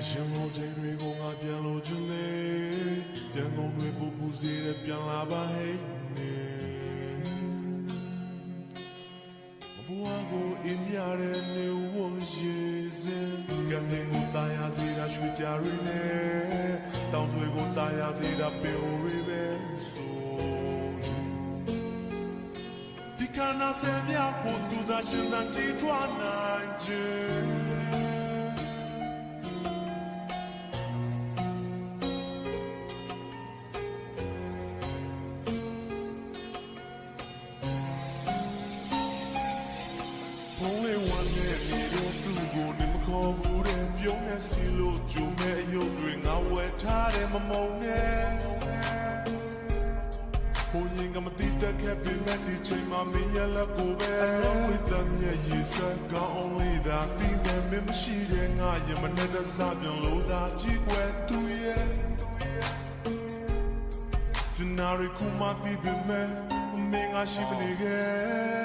အရင်လိုချိန်တွေကိုငါပြန်လို့ချင်လေပြန်ကုန်တွေပူပူစေတဲ့ပြန်လာပါဟဲ့နေဘဝကိုအင်းရတဲ့နေဝရေစင်ကံတင်ကိုတာယာစေတာရွှေကြရင်းနဲ့တောင်ဆွေကိုတာယာစေတာပင်ဝရီပဲဆိုဒီကနာဆယ်မြကိုတူတာရှင်တန်ချီထွားနိုင်ခြင်း ဖုန်းလေးဝမ်းနဲ့နေတဲ့သူ့ကိုနေမခေါ်ဘူးတဲ့ပြုံးနေစီလို့ဂျုံနဲ့ရုပ်တွေငါဝယ်ထားတယ်မမုံနဲ့ဘုံရင်ကမတိတက်ခဲ့ပြီမဲ့ဒီချိန်မှာမင်းရလက်ကိုပဲအလုံးဝတမ်းရဲ့ရေစက်ကောင်း only ဒါတီးမယ်မင်းမရှိတဲ့ငါရင်မနဲ့တစားပြန်လို့သာကြည့်ွယ်သူရဲ့ကျနာရီခုမှပြီးပြီမဲ့မင်းငါရှိမနေခဲ့